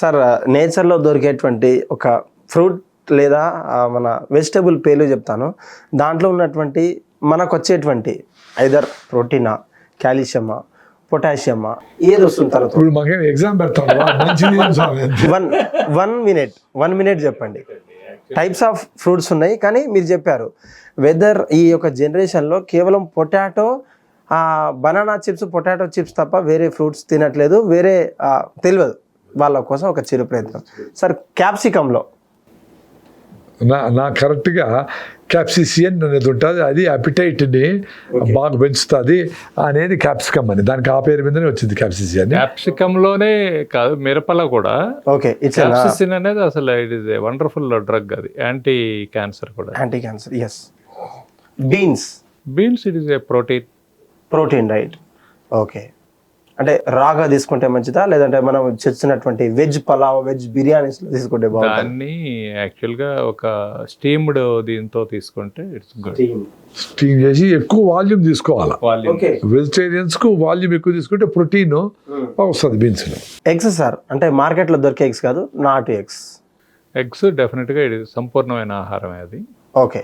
Sir నేచర్లో దొరికేటువంటి ఒక ఫ్రూట్ లేదా మన వెజిటబుల్ పేర్లు చెప్తాను. దాంట్లో ఉన్నటువంటి మనకు వచ్చేటువంటి ఐదర్ ప్రోటీనా కాల్షియమా పొటాషియమా ఏది వస్తుంది తర్వాత ఇప్పుడు మాకేం exam. One one minute one minute చెప్పండి. టైప్స్ ఆఫ్ ఫ్రూట్స్ ఉన్నాయి కానీ మీరు చెప్పారు. వెదర్ ఈ యొక్క జనరేషన్లో కేవలం potato banana chips potato chips తప్ప వేరే ఫ్రూట్స్ తినట్లేదు. వేరే తెలియదు. వాళ్ళ కోసం ఒక చిరు ప్రయత్నం. సార్ క్యాప్సికంలో నా నా కరెక్ట్గా క్యాప్సిసియన్ అనేది ఉంటుంది అది అపిటైట్ని బాగా పెంచుతుంది అనేది క్యాప్సికమ్ అని. దానికి ఆ పేరు మీదనే వచ్చింది క్యాప్సిసియన్. క్యాప్సికమ్లోనే కాదు మిరపలో కూడా. ఓకే ఇట్స్ క్యాప్సిసిన్ అనేది అసలు it is a wonderful drug అది యాంటీ క్యాన్సర్ కూడా. Anti cancer yes beans. Beans it is a protein. Protein right. Okay. అంటే రాగా తీసుకుంటే మంచిదా? లేదంటే మనం చేస్తున్నటువంటి వెజ్ పలావ్ వెజ్ బిర్యానీస్ తీసుకుంటే బాగుంటుంది? దాన్ని యాక్చువల్గా ఒక స్టీమ్డ్ దీంతో తీసుకుంటే ఇట్స్ గుడ్. స్టీమ్. చేసి ఎక్కువ వాల్యూమ్ తీసుకోవాలి? ఓకే. వెజిటేరియన్స్కు వాల్యూమ్ ఎక్కువ తీసుకుంటే ప్రోటీన్ వస్తుంది బీన్స్ ఎగ్స్ సార్ అంటే మార్కెట్లో దొరికే ఎగ్స్ కాదు నాటు ఎగ్స్. ఎగ్స్ డెఫినెట్గా ఇది సంపూర్ణమైన ఆహారమే అది. ఓకే.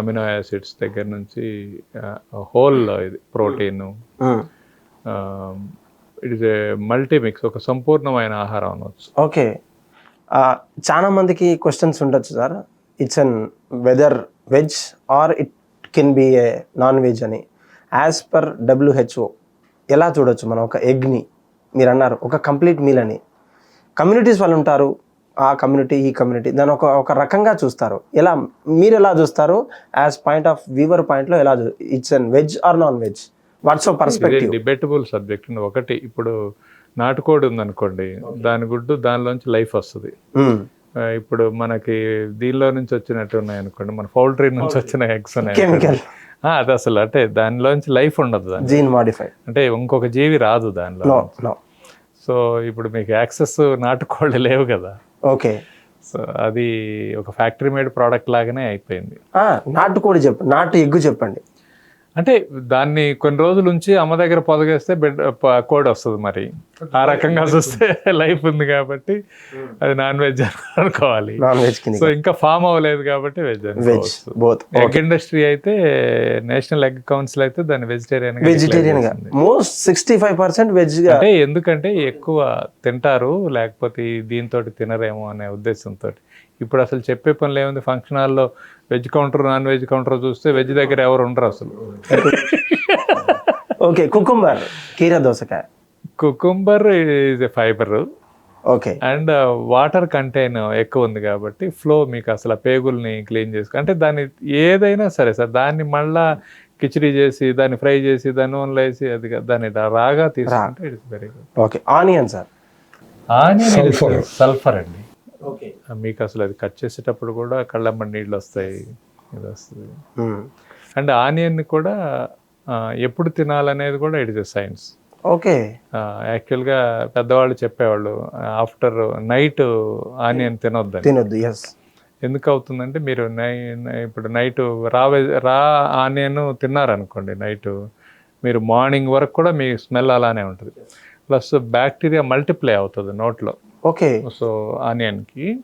అమినో యాసిడ్స్ దగ్గర నుంచి హోల్ ఇది protein. It is a multimix ఒక సంపూర్ణమైన ఆహారం అనవచ్చు. ఓకే చాలా మందికి క్వశ్చన్స్ ఉండొచ్చు sir. It's an whether veg or it can be a non veg అని యాజ్ పర్ డబ్ల్యూహెచ్ఓ ఎలా చూడొచ్చు మనం ఒక ఎగ్ని మీరు అన్నారు ఒక కంప్లీట్ మీల్ అని. కమ్యూనిటీస్ వాళ్ళు ఉంటారు ఆ కమ్యూనిటీ ఈ కమ్యూనిటీ దాని ఒక ఒక రకంగా చూస్తారు. ఎలా మీరు ఎలా చూస్తారు? యాజ్ పాయింట్ ఆఫ్ వ్యూవర్ పాయింట్లో ఎలా it's an veg or non veg what's perspective debatable subject ఒకటి ఇప్పుడు నాటుకోడి ఉందనుకోండి దాని గుడ్డు దానిలోంచి లైఫ్ వస్తుంది. ఇప్పుడు మనకి దీనిలో నుంచి వచ్చినట్టు ఉన్నాయి అనుకోండి మన పౌల్ట్రీ నుంచి వచ్చిన ఎగ్స్ ఉన్నాయి అది అసలు అంటే దానిలోంచి లైఫ్ ఉండదు జీన్ మాడిఫైడ్ అంటే ఇంకొక జీవి రాదు దానిలో. సో ఇప్పుడు మీకు యాక్సెస్ నాటుకోళ్ళు లేవు కదా. ఓకే. సో అది ఒక ఫ్యాక్టరీ మేడ్ ప్రోడక్ట్ లాగానే అయిపోయింది. నాటుకోడి చెప్పండి నాటు ఎగ్గు చెప్పండి. అంటే దాన్ని కొన్ని రోజుల నుంచి అమ్మ దగ్గర పొదగేస్తే బిడ్డ ప- కోడి వస్తుంది మరి. ఆ రకంగా చూస్తే లైఫ్ ఉంది కాబట్టి అది నాన్ వెజ్ అనుకోవాలి. నాన్ వెజ్ కింద. సో ఇంకా ఫామ్ అవ్వలేదు కాబట్టి వెజ్ ఎగ్ ఇండస్ట్రీ అయితే నేషనల్ ఎగ్ కౌన్సిల్ అయితే దాన్ని vegetarian వెజిటేరియన్గా. Most sixty five percent veg అంటే ఎందుకంటే ఎక్కువ తింటారు లేకపోతే దీంతో తినరేమో అనే ఉద్దేశంతో ఇప్పుడు అసలు చెప్పే పనులు ఏముంది? ఫంక్షన్ హాల్లో veg counter non veg counter చూస్తే వెజ్ దగ్గర ఎవరు ఉండరు అసలు. ఓకే కుకుంబర్ కీర దోసకాయ. Cucumber is a fibre okay. And water contain ఎక్కువ ఉంది కాబట్టి ఫ్లో మీకు అసలు పేగుల్ని క్లీన్ చేసుకో అంటే దాన్ని ఏదైనా సరే సార్ దాన్ని మళ్ళా కిచడీ చేసి దాన్ని ఫ్రై చేసి దాన్ని నూనెలో వేసి అది దాన్ని రాగా తీసుకుంటే it's very good okay onion sir. Sulfur. Sulphur అండి. మీకు అసలు అది కట్ చేసేటప్పుడు కూడా కళ్ళమ్మ నీళ్ళు వస్తాయి. ఇది వస్తుంది. Hmm. అండ్ ఆనియన్ కూడా ఎప్పుడు తినాలనేది కూడా ఇట్ ఇస్ సైన్స్. ఓకే యాక్చువల్గా పెద్దవాళ్ళు చెప్పేవాళ్ళు ఆఫ్టర్ నైట్ ఆనియన్ తినొద్దని. తినొద్దు ఎస్ ఎందుకు అవుతుందంటే మీరు నై ఇప్పుడు నైట్ రా రా ఆనియన్ తిన్నారనుకోండి నైట్ మీరు మార్నింగ్ వరకు కూడా మీ స్మెల్ అలానే ఉంటుంది. ప్లస్ బ్యాక్టీరియా మల్టిప్లై అవుతుంది నోట్లో. ఓకే. సో ఆనియన్కి.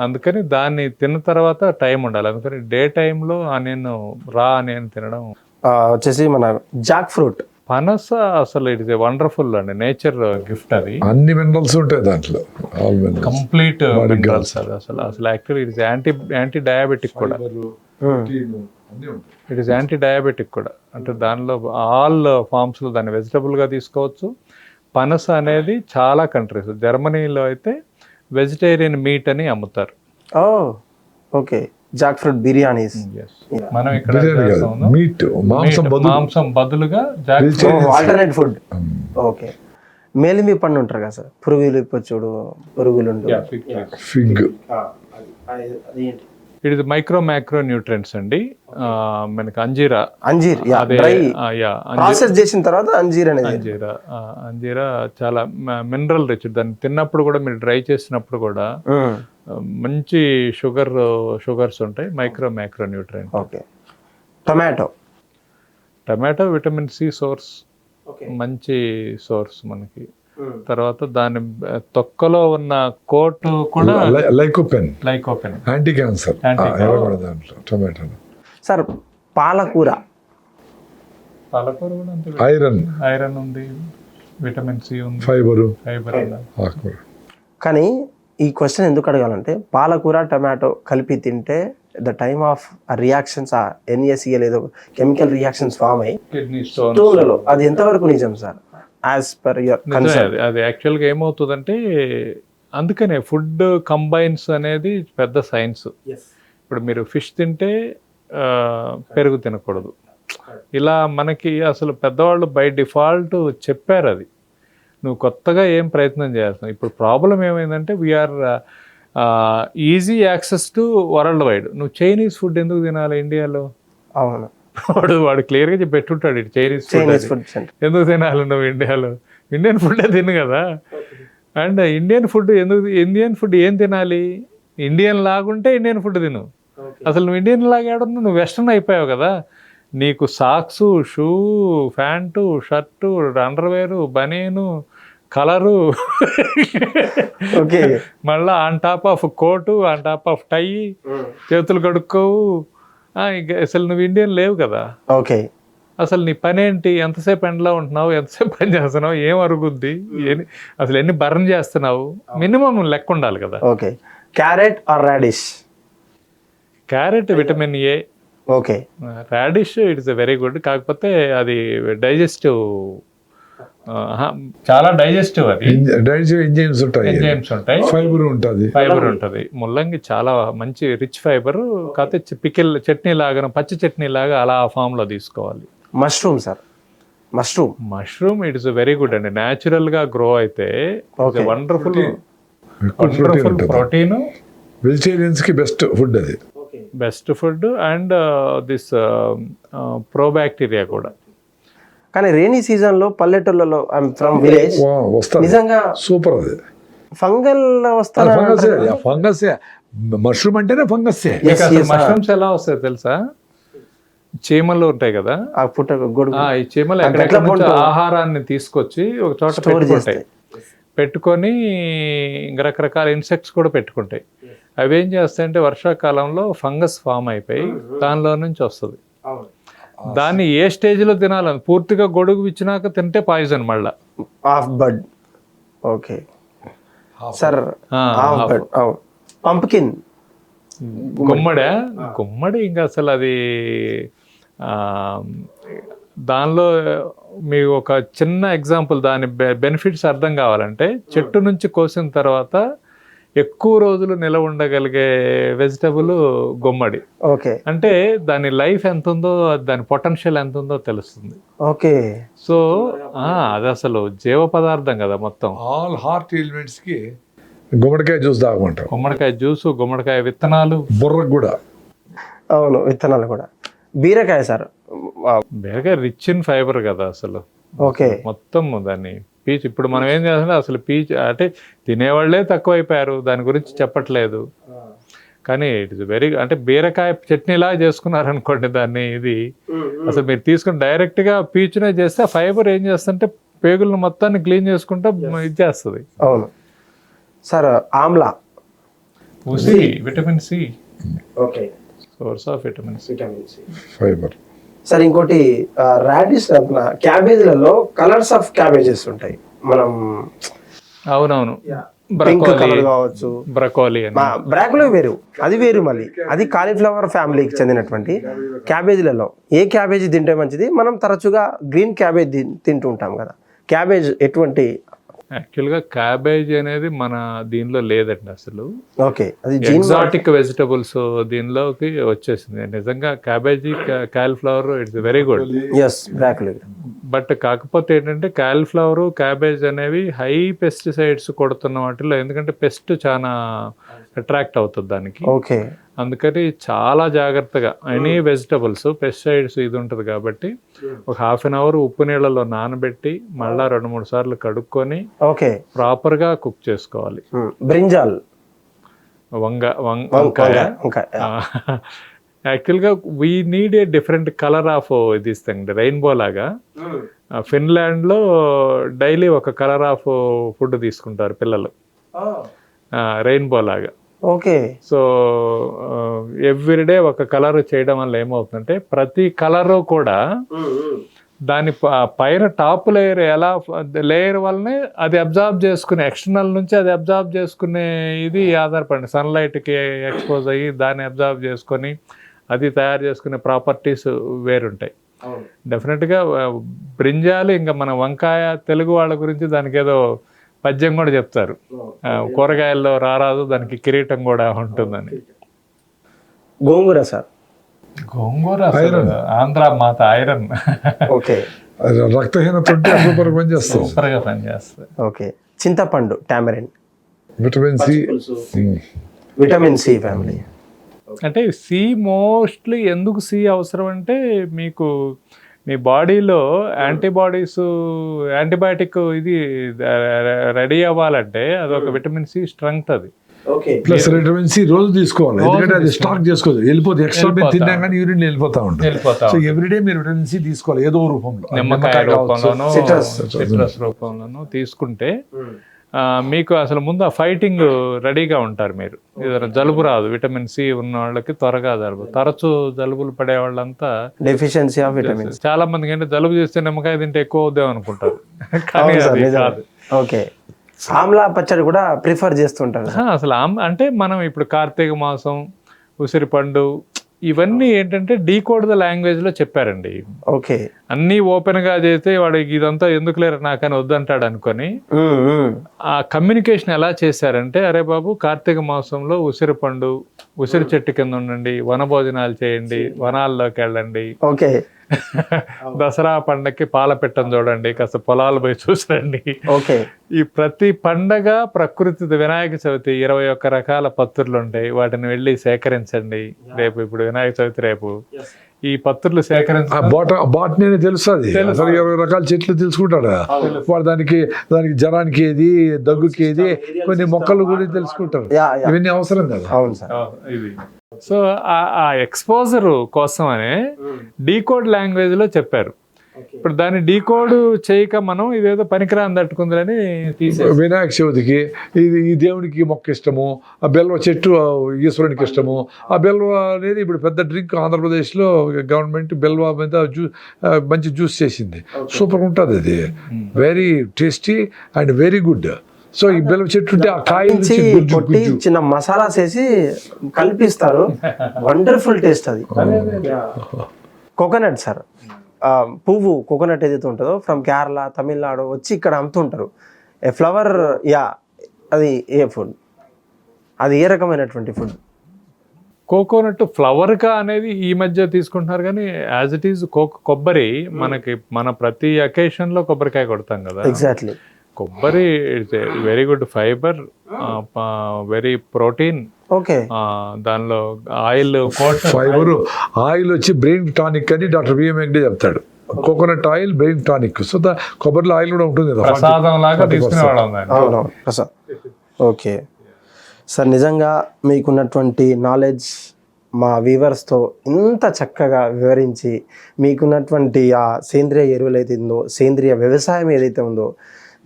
అందుకని దాన్ని తిన్న తర్వాత టైం ఉండాలి. అందుకని డే టైంలో ఆనియన్ రా ఆనియన్ తినడం. వచ్చేసి మన జాక్ ఫ్రూట్. పనస అసలు ఇట్ ఇస్ ఏ వండర్ఫుల్ అండి. నేచర్ గిఫ్ట్ అది. అన్ని మినరల్స్ ఉంటాయి దాంట్లో. కంప్లీట్ మినరల్స్ అది అసలు. అసలు actually it is anti anti diabetic కూడా ఇట్ ఇస్ యాంటీ డయాబెటిక్ కూడా. అంటే దానిలో ఆల్ ఫార్మ్స్లో దాన్ని వెజిటబుల్గా తీసుకోవచ్చు. పనస అనేది చాలా కంట్రీస్. జర్మనీలో అయితే వెజిటేరియన్ మీట్ అని అమ్ముతారు. Oh okay. Jackfruit biryanis. మనం ఇక్కడ. మీట్ మాంసం బదులుగా జాక్ ఆల్టర్నేట్ ఫుడ్ ఓకే. మేలిమి పండు ఉంటారు కదా సార్? పురుగులు చూడు పురుగులు fig it is micro micro nutrients అండి. మనకి అంజీరా. అంజీర్ ప్రాసెస్ చేసిన తర్వాత అంజీర్ అనేది. అంజీరా అంజీరా చాలా మినరల్ రిచ్ దాన్ని తిన్నప్పుడు కూడా మీరు డ్రై చేసినప్పుడు కూడా మంచి షుగర్ షుగర్స్ ఉంటాయి micro micro nutrient okay. Tomato. Tomato vitamin C source మంచి సోర్స్ మనకి. తర్వాత దాని తొక్కలో ఉన్న కోటు కూడా లైకోపెన్. లైకోపెన్. యాంటీ క్యాన్సర్ దాంట్లో? టొమాటో సార్ పాలకూర. పాలకూర కూడా ఐరన్. ఐరన్ ఉంది విటమిన్ సి ఉంది. ఫైబరు. ఫైబర్ ఉంది? ఆకుకూర. కానీ ఈ క్వశ్చన్ ఎందుకు అడగాలంటే పాలకూర టమాటో కలిపి తింటే ద టైమ్ ఆఫ్ రియాక్షన్స్ ఆ ఎన్ఏసిఎల్ ఏదో కెమికల్ రియాక్షన్స్ ఫామ్ అయ్యి కిడ్నీ స్టోన్ స్టోన్లలో. అది ఎంతవరకు నిజం సార్? యాజ్ పర్ యువర్ అది యాక్చువల్గా ఏమవుతుందంటే అందుకనే ఫుడ్ కంబైన్స్ అనేది పెద్ద సైన్స్ ఇప్పుడు మీరు ఫిష్ తింటే పెరుగు తినకూడదు. ఇలా మనకి అసలు పెద్దవాళ్ళు బై డిఫాల్ట్ చెప్పారు అది. నువ్వు కొత్తగా ఏం ప్రయత్నం చేస్తున్నావు? ఇప్పుడు ప్రాబ్లం ఏమైందంటే we are easy access to world wide నువ్వు చైనీస్ ఫుడ్ ఎందుకు తినాలి ఇండియాలో? అవును. వాడు వాడు క్లియర్గా చెప్పి పెట్టుంటాడు ఇటు Chinese food Chinese food centre ఎందుకు తినాలి నువ్వు ఇండియాలో ఇండియన్ ఫుడ్ తిను కదా. అండ్ ఇండియన్ ఫుడ్ ఎందుకు ఇండియన్ ఫుడ్ ఏం తినాలి? ఇండియన్ లాగుంటే ఇండియన్ ఫుడ్ తిను. అసలు నువ్వు ఇండియన్ లాగా ఏడున్నా నువ్వు వెస్ట్రన్ అయిపోయావు కదా. నీకు socks shoe pant shirt underwear బనీను కలరు. ఓకే మళ్ళా on top off coat on top off tie చేతులు కడుక్కోవు. ఇంక అసలు నువ్వు ఇండియన్ లేవు కదా. ఓకే. అసలు నీ పని ఏంటి ఎంతసేపు ఎండలో ఉంటున్నావు? ఎంతసేపు పని చేస్తున్నావు? ఏం అరుగుద్ది? అసలు ఎన్ని బర్న్ చేస్తున్నావు? మినిమం లెక్క ఉండాలి కదా. Okay. Carrot or radish? Carrot vitamin A. Okay. Radish it's very good. కాకపోతే అది డైజెస్టివ్ చాలా డైజెస్టివ్ అది డైజెస్టివ్ ఎంజైమ్స్ ఉంటాయి. ఎంజైమ్స్ ఉంటాయి. ఫైబర్ ఉంటుంది. ఫైబర్ ఉంటుంది. ముల్లంగి చాలా మంచి రిచ్ ఫైబర్. కాకపోతే పికిల్ చట్నీ లాగా పచ్చి చట్నీ లాగా అలా ఆ ఫామ్లో తీసుకోవాలి. Mushroom sir. Mushroom. Mushroom it is very good అండి. న్యాచురల్గా గ్రో అయితే. వండర్ఫుల్ వండర్ఫుల్ ప్రోటీన్ వెజిటేరియన్స్కి బెస్ట్ ఫుడ్ అది. Best food and this probacteria కూడా. కానీ రైనీ సీజన్లో పల్లెటూళ్ళలో ఫ్రమ్ విలేజ్. నిజంగా సూపర్ అది. ఫంగల్ వస్తారా ఫంగస్ ఫంగస్. మష్రూమ్ అంటేనే ఫంగస్. మష్రూమ్స్ ఎలా వస్తాయి తెలుసా? చీమలు ఉంటాయి కదా. ఆ పుట్ట ఈ చీమలు ఎక్కడెక్కడ. ఆహారాన్ని తీసుకొచ్చి ఒక చోట పెట్టుకుంటాయి. పెట్టుకొని ఇంక రకరకాల ఇన్సెక్ట్స్ కూడా పెట్టుకుంటాయి. అవి ఏం చేస్తాయంటే వర్షాకాలంలో ఫంగస్ ఫామ్ అయిపోయి దానిలో నుంచి వస్తుంది. దాన్ని ఏ స్టేజ్లో తినాలని? పూర్తిగా గొడుగు ఇచ్చినాక తింటే పాయిజన్ మళ్ళా. Half bud. ఓకే. సార్ ఆ, హాఫ్ బడ్. పంప్కిన్. గుమ్మడి. గుమ్మడి. ఇంకా అసలు అది ఆ, దానిలో మీకు ఒక చిన్న ఎగ్జాంపుల్ దాని బెనిఫిట్స్ అర్థం కావాలంటే చెట్టు నుంచి కోసిన తర్వాత ఎక్కువ రోజులు నిలవ ఉండగలిగే వెజిటబుల్ గుమ్మడి. ఓకే. అంటే దాని లైఫ్ ఎంత ఉందో దాని పొటెన్షియల్ ఎంత ఉందో తెలుస్తుంది. ఓకే. సో ఆ, అది అసలు జీవ పదార్థం కదా మొత్తం. ఆల్ హార్ట్ ఎలిమెంట్స్కి గుమ్మడికాయ జ్యూస్ తాగమంటాం. గుమ్మడికాయ జ్యూసు గుమ్మడికాయ విత్తనాలు. బుర్రకు కూడా. అవును విత్తనాలు కూడా. బీరకాయ సార్. బీరకాయ రిచ్ ఇన్ ఫైబర్ కదా అసలు. ఓకే. మొత్తం దాన్ని పీచ్ ఇప్పుడు మనం ఏం చేస్తున్నాం అసలు పీచ్ అంటే తినేవాళ్ళే తక్కువ అయిపోయారు దాని గురించి చెప్పట్లేదు. కానీ ఇట్ ఇస్ వెరీ అంటే బీరకాయ చట్నీలా చేసుకున్నారు అనుకోండి దాన్ని ఇది అసలు మీరు తీసుకుని డైరెక్ట్గా పీచునే చేస్తే ఫైబర్ ఏం చేస్తుంటే పేగులను మొత్తాన్ని క్లీన్ చేసుకుంటా ఇది చేస్తుంది. అవును. Sir amla. Vitamin C. Okay. Source of vitamin C vitamin C fibre sir ఇంకోటి రాడిష్ క్యాబేజీలలో కలర్స్ ఆఫ్ క్యాబేజెస్ ఉంటాయి. మనం అవునవును. పింక్ బ్రకోలీ కలర్ కావచ్చు. బ్రకోలీ వేరు. అది వేరు మళ్ళీ. అది కాలీఫ్లవర్ ఫ్యామిలీకి చెందినటువంటి క్యాబేజీలలో. ఏ క్యాబేజీ తింటే మంచిది? మనం తరచుగా గ్రీన్ క్యాబేజ్ తింటూ ఉంటాం కదా. క్యాబేజ్ ఎటువంటి యాక్చువల్గా క్యాబేజ్ అనేది మన దీనిలో లేదండి అసలు. ఓకే. ఎగ్జాటిక్ వెజిటబుల్స్ దీనిలోకి వచ్చేసింది. నిజంగా cabbage cauliflower it's very good. But కాకపోతే ఏంటంటే కాలీఫ్లవర్ క్యాబేజ్ అనేవి హై పెస్టిసైడ్స్ కొడుతున్న వాటిలో ఎందుకంటే పెస్ట్ చాలా అట్రాక్ట్ అవుతుంది దానికి. ఓకే. అందుకని చాలా జాగ్రత్తగా ఎనీ వెజిటబుల్స్ పెస్టిసైడ్స్ ఇది ఉంటుంది కాబట్టి ఒక హాఫ్ అన్ అవర్ ఉప్పు నీళ్ళలో నానబెట్టి మళ్ళా రెండు మూడు సార్లు కడుక్కొని ఓకే ప్రాపర్గా కుక్ చేసుకోవాలి. బ్రింజాల్. వంగ వంకాయ. యాక్చువల్గా we need a different colour of ఇది థింగ్ రెయిన్బో లాగా. ఫిన్లాండ్లో డైలీ ఒక కలర్ ఆఫ్ ఫుడ్ తీసుకుంటారు పిల్లలు. రెయిన్బో లాగా. ఓకే. సో ఎవ్రీడే ఒక కలర్ చేయడం వల్ల ఏమవుతుందంటే ప్రతి కలరు కూడా దాని పైన టాప్ లేయర్ ఎలా లేయర్ వల్లనే అది అబ్జార్బ్ చేసుకునే ఎక్స్టర్నల్ నుంచి అది అబ్జార్బ్ చేసుకునే ఇది ఆధారపడి సన్లైట్కి ఎక్స్పోజ్ అయ్యి దాన్ని అబ్జార్బ్ చేసుకొని అది తయారు చేసుకునే ప్రాపర్టీస్ వేరుంటాయి. డెఫినెట్గా బ్రింజాలు ఇంకా మన వంకాయ తెలుగు వాళ్ళ గురించి దానికి ఏదో పద్యం కూడా చెప్తారు. కూరగాయల్లో రారాదు దానికి కిరీటం కూడా ఉంటుందని. గోంగూర సార్. గోంగూర ఆంధ్ర మాత ఐరన్. ఓకే. రక్తహీనత ఉంటే సూపర్ పనిచేస్తాం. సూపర్గా పనిచేస్తుంది ఓకే. చింతపండు tamarind. Vitamin C. Vitamin C family అంటే సి మోస్ట్లీ ఎందుకు సి అవసరం అంటే మీకు మీ బాడీలో యాంటీబాడీస్ యాంటీబయాటిక్ ఇది రెడీ అవ్వాలంటే అదొక విటమిన్ సి స్ట్రెంగ్త్ అది. ఓకే. ప్లస్ విటమిన్ సి రోజు తీసుకోవాలి. ఎందుకంటే అది స్టాక్ చేసుకోదు. వెళ్ళిపోతే ఎక్స్ట్రా మీరు తిన్నా కానీ యూరిన్ వెళ్ళిపోతా ఉంటుంది. వెళ్ళిపోతా సో ఎవ్రీడే మీరు విటమిన్ సి తీసుకోవాలి. ఏదో రూపంలో. అది నిమ్మకాయ. రూపంలోనూ. సిట్రస్ రూపంలోనూ తీసుకుంటే మీకు అసలు ముందు ఆ ఫైటింగ్ రెడీగా ఉంటారు మీరు. ఏదైనా జలుబు రాదు. విటమిన్ సి ఉన్న వాళ్ళకి త్వరగా జలుబు. తరచూ జలుబులు పడే వాళ్ళంతా డెఫిషియన్సీ ఆఫ్ విటమిన్స్ చాలా మందికి అంటే జలుబు చేస్తే నిమ్మకాయ తింటే ఎక్కువ అవుద్దాం అనుకుంటారు. కానీ అది కాదు. ఓకే. ఆమ్లా పచ్చడి కూడా ప్రిఫర్ చేస్తుంటారు అసలు అంటే మనం ఇప్పుడు కార్తీక మాసం ఉసిరిపండు ఇవన్నీ ఏంటంటే డీకోడ్ ద లాంగ్వేజ్లో చెప్పారండి. ఓకే. అన్నీ ఓపెన్గా చేస్తే వాడికి ఇదంతా ఎందుకు లేరు నాకని వద్దంటాడు అనుకొని. ఆ కమ్యూనికేషన్ ఎలా చేశారంటే అరే బాబు కార్తీక మాసంలో ఉసిరి పండు ఉసిరి చెట్టు కింద ఉండండి వనభోజనాలు చేయండి వనాల్లోకి వెళ్ళండి. ఓకే. దసరా పండగకి పాల పెట్టని చూడండి కాస్త పొలాలు పోయి చూసిరండి ఓకే. ఈ ప్రతి పండగ ప్రకృతి వినాయక చవితి ఇరవై ఒక్క రకాల పత్రులు ఉంటాయి. వాటిని వెళ్ళి సేకరించండి. రేపు ఇప్పుడు వినాయక చవితి రేపు. ఈ పత్రులు సేకరించ బాట బాటనీ తెలుస్తుంది అసలు ఇరవై రకాల చెట్లు తెలుసుకుంటాడు. వాడు దానికి దానికి జ్వరానికి ఏది దగ్గుకి ఏది కొన్ని మొక్కలు గురించి తెలుసుకుంటారు ఇవన్నీ అవసరం కదా. అవును సార్. ఇది. సో ఆ ఎక్స్పోజర్ కోసమనే డీకోడ్ లాంగ్వేజ్లో చెప్పారు. ఇప్పుడు దాన్ని డీకోడ్ చేయక మనం ఇదేదో పనికిరాని తట్టుకుందని తీసే వినాయక చవితికి ఇది ఈ దేవునికి మొక్క ఇష్టము ఆ బెల్వ చెట్టు ఈశ్వరునికి ఇష్టము ఆ బెల్వ అనేది ఇప్పుడు పెద్ద డ్రింక్ ఆంధ్రప్రదేశ్లో గవర్నమెంట్ బెల్వ మీద జ్యూ ఆ, మంచి జ్యూస్ చేసింది. సూపర్ ఉంటుంది అది. Very tasty and very good so ఈ బెల్వ చెట్టు ఉంటే ఆ కాయ చిన్న మసాలాస్ వేసి కల్పిస్తారు. వండర్ఫుల్ టేస్ట్ అది. కోకోనట్ సార్ పువ్వు కోకోనట్ ఏదైతే ఉంటుందో ఫ్రమ్ కేరళ తమిళనాడు వచ్చి ఇక్కడ అమ్ముతుంటారు. ఏ ఫ్లవర్ యా అది ఏ ఫుడ్ అది ఏ రకమైనటువంటి ఫుడ్ కోకోనట్ ఫ్లవర్ కా అనేది ఈ మధ్య తీసుకుంటున్నారు కానీ యాజ్ ఇట్ ఈజ్ కొబ్బరి మనకి మన ప్రతి అకేషన్లో కొబ్బరికాయ కొడతాం కదా. ఎగ్జాక్ట్లీ కొబ్బరి it's very good fibre very protein okay దానిలో ఆయిల్ కోట్ ఫైబర్ ఆయిల్ వచ్చి బ్రెయిన్ టానిక్ అని డాక్టర్ బిఎం వెంకటే చెప్తాడు. Coconut oil brain tonic. So the కొబ్బరిలో ఆయిల్ కూడా ఉంటుంది ప్రసాదం లాగా తీసుకునేవాళ్ళం ప్రసాద్ ఓకే. సార్ నిజంగా మీకున్నటువంటి నాలెడ్జ్ మా వీవర్స్తో ఇంత చక్కగా వివరించి మీకున్నటువంటి ఆ సేంద్రియ ఎరువులు అయితే ఉందో సేంద్రియ వ్యవసాయం ఏదైతే ఉందో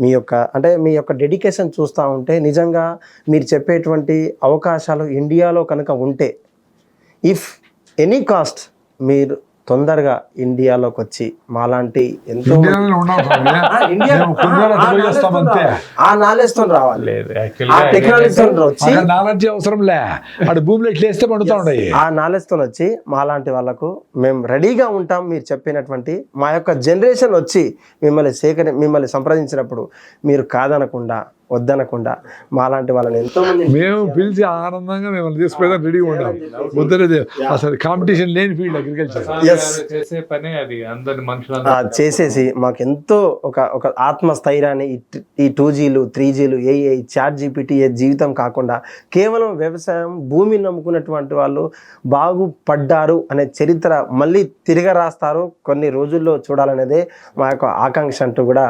మీ యొక్క అంటే మీ యొక్క డెడికేషన్ చూస్తూ ఉంటే నిజంగా మీరు చెప్పేటువంటి అవకాశాలు ఇండియాలో కనుక ఉంటే ఇఫ్ ఎనీ కాస్ట్ మీరు తొందరగా ఇండియాలోకి వచ్చి మాలాంటి ఎంతో. ఆ, ఇండియా- మేము కొన్ని రోజులు అటు పోయి వస్తాం అంతే ఆ నాలెడ్జ్తో రావాలి. లేదు ఆ టెక్నాలజీతో వచ్చి నాలెడ్జ్ అవసరం లే. అటు భూమిలో ఇట్లా వేస్తే పండుతా ఉన్నాయి. ఆ నాలెడ్జ్తో వచ్చి మాలాంటి వాళ్ళకు మేము రెడీగా ఉంటాం మీరు చెప్పినటువంటి మా యొక్క జనరేషన్ వచ్చి మిమ్మల్ని సేకరి మిమ్మల్ని సంప్రదించినప్పుడు మీరు కాదనకుండా వద్దనకుండా మాలాంటి వాళ్ళని ఎంతో మంది మేము పిలిచి ఆనందంగా మిమ్మల్ని తీసుకుపోయేదానికి రెడీగా ముద్దరేది అసలు కాంపిటీషన్ లేని ఫీల్డ్ అగ్రికల్చర్ చేసే పని అది అందరి ఆ, మనుషులందరూ చేసేసి మాకు ఎంతో ఒక ఒక ఆత్మస్థైర్యాన్ని ఈ ట- జీలు త్రీ జీలు ఏఐ చాట్ జీపీటీ ఏ జీవితం కాకుండా కేవలం వ్యవసాయం భూమిని నమ్ముకున్నటువంటి వాళ్ళు బాగుపడ్డారు అనే చరిత్ర మళ్ళీ తిరిగి రాస్తారు. కొన్ని రోజుల్లో చూడాలనేదే మా యొక్క ఆకాంక్ష అంటూ కూడా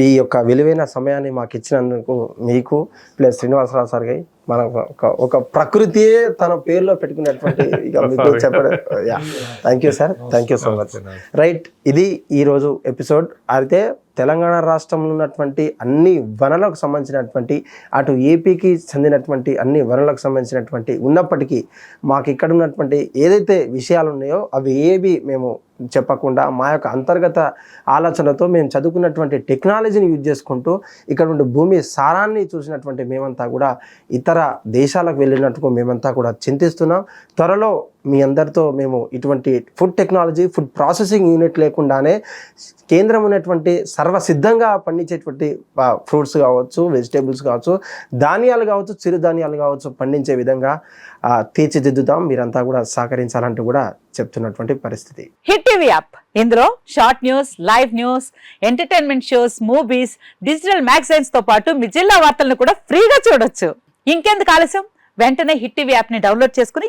ఈ యొక్క విలువైన సమయాన్ని మాకు ఇచ్చినందుకు మీకు ప్లస్ శ్రీనివాసరావు సార్ గారి మన ఒక ఒక ప్రకృతియే తన పేరులో పెట్టుకున్నటువంటి ఇక మీకు చెప్పడం thank you sir thank you so much right ఇది ఈరోజు ఎపిసోడ్. అయితే తెలంగాణ రాష్ట్రంలో ఉన్నటువంటి అన్ని వనరులకు సంబంధించినటువంటి అటు ఏపీకి చెందినటువంటి అన్ని వనరులకు సంబంధించినటువంటి ఉన్నప్పటికీ మాకు ఇక్కడ ఉన్నటువంటి ఏదైతే విషయాలు ఉన్నాయో అవి ఏవి మేము చెప్పకుండా మా యొక్క అంతర్గత ఆలోచనతో మేము చదువుకున్నటువంటి టెక్నాలజీని యూజ్ చేసుకుంటూ ఇక్కడ ఉండే భూమి సారాన్ని చూసినటువంటి మేమంతా కూడా ఇతర దేశాలకు వెళ్ళినట్టుకు మేమంతా కూడా చింతిస్తున్నాం. త్వరలో మీ అందరితో మేము ఇటువంటి food technology food processing unit లేకుండానే కేంద్రం ఉన్నటువంటి సర్వసిద్ధంగా పండించేటువంటి ఫ్రూట్స్ కావచ్చు వెజిటేబుల్స్ కావచ్చు ధాన్యాలు కావచ్చు చిరుధాన్యాలు కావచ్చు పండించే విధంగా తీర్చిదిద్దుదాం మీరంతా కూడా సహకరించాలంటూ కూడా చెప్తున్నటువంటి పరిస్థితి. Hit TV app. ఇందులో short news live news entertainment shows movies digital మ్యాగజైన్స్తో పాటు మీ జిల్లా వార్తలను కూడా ఫ్రీగా చూడొచ్చు. ఇంకెందుకు ఆలస్యం? వెంటనే హిట్ టీవీ యాప్ని డౌన్లోడ్ చేసుకుని